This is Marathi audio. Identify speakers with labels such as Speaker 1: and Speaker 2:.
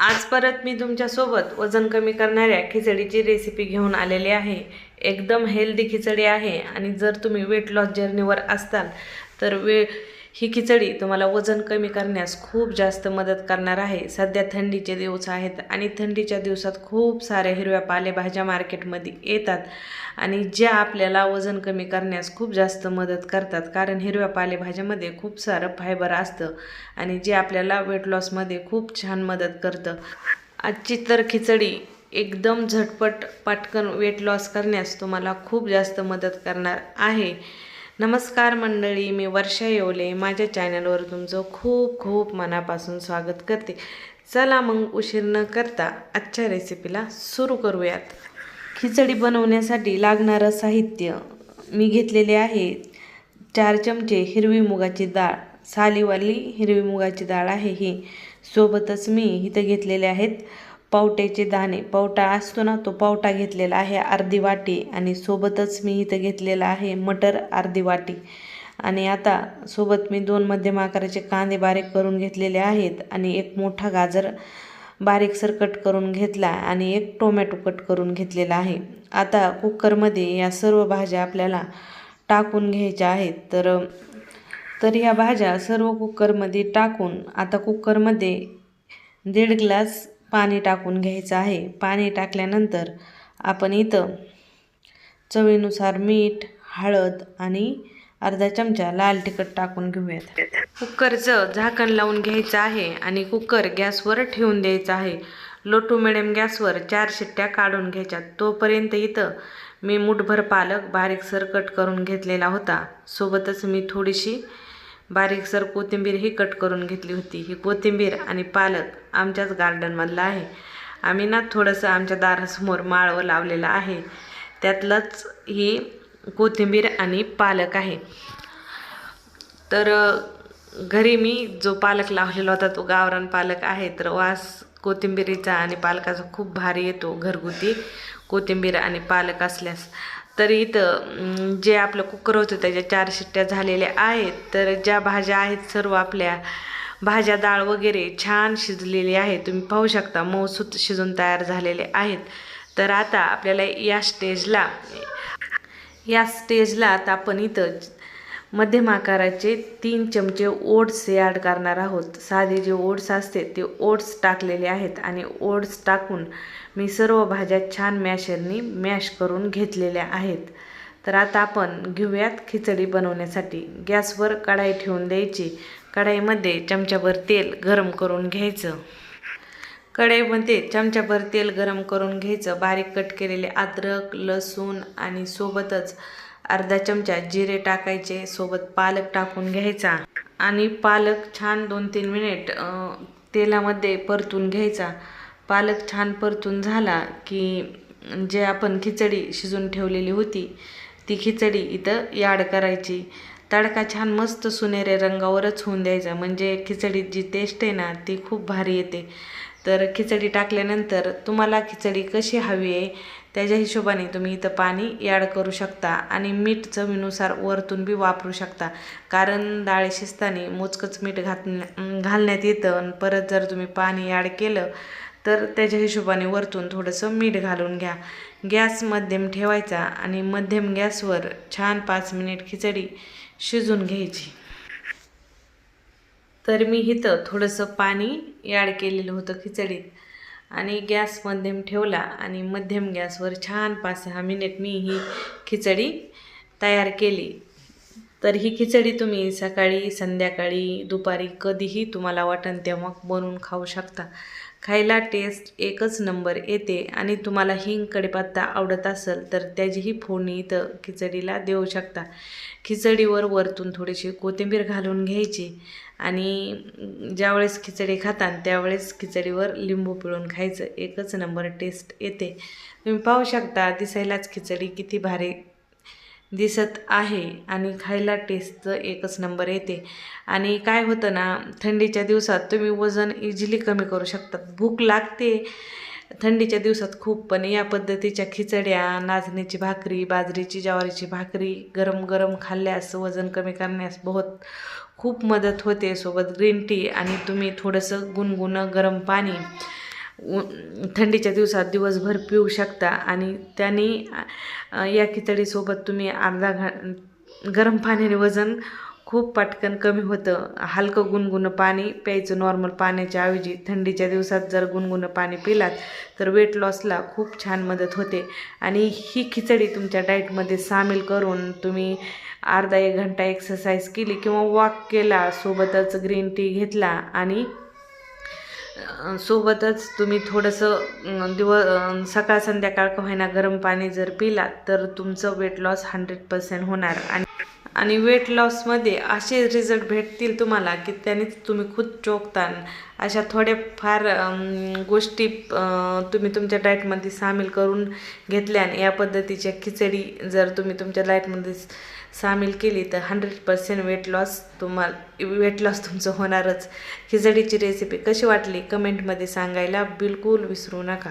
Speaker 1: आज परत मी तुमच्यासोबत वजन कमी करणाऱ्या खिचडीची रेसिपी घेऊन आलेली आहे. एकदम हेल्दी खिचडी आहे आणि जर तुम्ही वेट लॉस जर्नीवर असताल तर वे ही खिचडी तुम्हाला वजन कमी करण्यास खूप जास्त मदत करणार आहे. सध्या थंडीचे दिवस आहेत आणि थंडीच्या दिवसात खूप साऱ्या हिरव्या पालेभाज्या मार्केटमध्ये येतात आणि ज्या आपल्याला वजन कमी करण्यास खूप जास्त मदत करतात. कारण हिरव्या पालेभाज्यामध्ये खूप सारं फायबर असतं आणि जे आपल्याला वेट लॉसमध्ये खूप छान मदत करतं. आजची तर खिचडी एकदम झटपट पटकन वेट लॉस करण्यास तुम्हाला खूप जास्त मदत करणार आहे. नमस्कार मंडळी मी वर्षा येवले. माझ्या चॅनलवर तुमचं खूप खूप मनापासून स्वागत करते. चला मग उशीर न करता आजच्या रेसिपीला सुरू करूयात. खिचडी बनवण्यासाठी लागणारं साहित्य मी घेतलेले आहे. चार चमचे हिरवी मुगाची डाळ सालीवाली हिरवी मुगाची डाळ आहे ही. सोबतच मी इथं घेतलेले आहेत पावट्याचे दाणे. पावटा असतो ना तो पावटा घेतलेला आहे अर्धी वाटी आणि सोबतच मी इथं घेतलेला आहे मटर अर्धी वाटी. आणि आता सोबत मी दोन मध्यम आकाराचे कांदे बारीक करून घेतलेले आहेत आणि एक मोठा गाजर बारीकसर कट करून घेतला आणि एक टोमॅटो कट करून घेतलेला आहे. आता कुकरमध्ये या सर्व भाज्या आपल्याला टाकून घ्यायच्या आहेत. तर तर या भाज्या सर्व कुकरमध्ये टाकून आता कुकरमध्ये दीड ग्लास पाणी टाकून घ्यायचं आहे. पाणी टाकल्यानंतर आपण इथं चवीनुसार मीठ हळद आणि अर्धा चमचा लाल तिखट टाकून घेऊयात. कुकरचं झाकण लावून घ्यायचं आहे आणि कुकर गॅसवर ठेवून द्यायचं आहे. लो टू मिडियम गॅसवर चार शिट्ट्या काढून घ्यायच्या तोपर्यंत इथं मी मुठभर पालक बारीकसर कट करून घेतलेला होता. सोबतच मी थोडीशी बारीकसर कोथिंबीर ही कट करून घेतली होती. ही कोथिंबीर आणि पालक आमच्याच गार्डनमधला आहे. आम्ही ना थोडंसं आमच्या दारासमोर माळवं लावलेलं आहे. त्यातलंच ही कोथिंबीर आणि पालक आहे. तर घरी मी जो पालक लावलेला होता तो गावरान पालक आहे. तर वास कोथिंबीरीचा आणि पालकाचा खूप भारी येतो घरगुती कोथिंबीर आणि पालक असल्यास. तर इथं जे आपलं कुकर होतं त्याच्या चार शिट्ट्या झालेल्या आहेत. तर ज्या भाज्या आहेत सर्व आपल्या भाज्या डाळ वगैरे छान शिजलेली आहे तुम्ही पाहू शकता मऊसूत शिजून तयार झालेले आहेत. तर आता आपल्याला या स्टेजला या स्टेजला आता आपण इथं मध्यम आकाराचे तीन चमचे ओट्स ॲड करणार आहोत. साधे जे ओट्स असते ते ओट्स टाकलेले आहेत आणि ओट्स टाकून मी सर्व भाज्या छान मॅशरनी मॅश करून घेतलेल्या आहेत. तर आता आपण घेऊयात खिचडी बनवण्यासाठी. गॅसवर कढाई ठेवून द्यायची. कढाईमध्ये चमच्याभर तेल गरम करून घ्यायचं. कढईमध्ये चमच्याभर तेल गरम करून घ्यायचं. बारीक कट केलेले अद्रक लसूण आणि सोबतच अर्धा चमचा जिरे टाकायचे. सोबत पालक टाकून घ्यायचा. आणि पालक छान दोन तीन मिनिट तेलामध्ये परतून घ्यायचा. पालक छान परतून झाला की जे आपण खिचडी शिजून ठेवलेली होती ती खिचडी इथं याड करायची. तडका छान मस्त सुनेरे रंगावरच होऊन द्यायचा. म्हणजे खिचडीत जी टेस्ट आहे ना ती खूप भारी येते. तर खिचडी टाकल्यानंतर तुम्हाला खिचडी कशी हवी आहे त्याच्या हिशोबाने तुम्ही इथं पाणी ॲड करू शकता आणि मीठ चवीनुसार वरतून बी वापरू शकता. कारण डाळ शिजताना मोजकंच मीठ घात घालण्यात येतं आणि परत जर तुम्ही पाणी ॲड केलं तर त्याच्या हिशोबाने वरतून थोडंसं मीठ घालून घ्या. गॅस मध्यम ठेवायचा आणि मध्यम गॅसवर छान पाच मिनिट खिचडी शिजून घ्यायची. तर मी इथं थोडंसं पाणी ॲड केलेलं होतं खिचडीत आणि गॅस मध्यम ठेवला आणि मध्यम गॅसवर छान पाच सहा मिनिट मी ही खिचडी तयार केली. तर ही खिचडी तुम्ही सकाळी संध्याकाळी दुपारी कधीही तुम्हाला वाटण तेव्हा बनवून खाऊ शकता. खायला टेस्ट एकच नंबर येते आणि तुम्हाला हिंग कडीपत्ता आवडत असेल तर त्याचीही फोडणी इथं खिचडीला देऊ शकता. खिचडीवर वरतून थोडीशी कोथिंबीर घालून घ्यायची आणि ज्यावेळेस खिचडी खातात त्यावेळेस खिचडीवर लिंबू पिळून खायचं. एकच नंबर टेस्ट येते. तुम्ही पाहू शकता दिसायलाच खिचडी किती भारी दिसत आहे आणि खायला टेस्टचं एकच नंबर येते. आणि काय होतं ना थंडीच्या दिवसात तुम्ही वजन इझिली कमी करू शकतात. भूक लागते थंडीच्या दिवसात खूप पण या पद्धतीच्या खिचड्या नाचणीची भाकरी बाजरीची ज्वारीची भाकरी गरम गरम खाल्ल्यास वजन कमी करण्यास बहुत खूप मदत होते. सोबत ग्रीन टी आणि तुम्ही थोडंसं गुणगुणं गरम पाणी उ- थंडीच्या दिवसात दिवसभर पिऊ शकता आणि त्याने या खिचडीसोबत तुम्ही अर्धा घा गरम पाण्याने वजन खूप पटकन कमी होतं. हलकं गुणगुणं पाणी प्यायचं नॉर्मल पाण्याच्या ऐवजी थंडीच्या दिवसात जर गुणगुणं पाणी पिलात तर वेट लॉसला खूप छान मदत होते. आणि ही खिचडी तुमच्या डाएटमध्ये सामील करून तुम्ही अर्धा एक घंटा एक्सरसाइज केली किंवा वॉक केला सोबतच ग्रीन टी घेतला आणि सोबतच तुम्ही थोडंसं दिव सकाळ संध्याकाळ का होईना गरम पाणी जर पिलात तर तुमचं वेट लॉस हंड्रेड पर्सेंट होणार. आणि आणि वेट लॉसमध्ये असे रिझल्ट भेटतील तुम्हाला की त्यानेच तुम्ही खूप चोखतान. अशा थोड्याफार गोष्टी तुम्ही तुमच्या डाएटमध्ये सामील करून घेतल्या आणि या पद्धतीच्या खिचडी जर तुम्ही तुमच्या डाएटमध्ये सामील केली तर हंड्रेड पर्सेंट वेट लॉस तुम्हाला वेट लॉस तुमचं होणारच. खिचडीची रेसिपी कशी वाटली? कमेंटमध्ये सांगायला बिलकुल विसरू नका.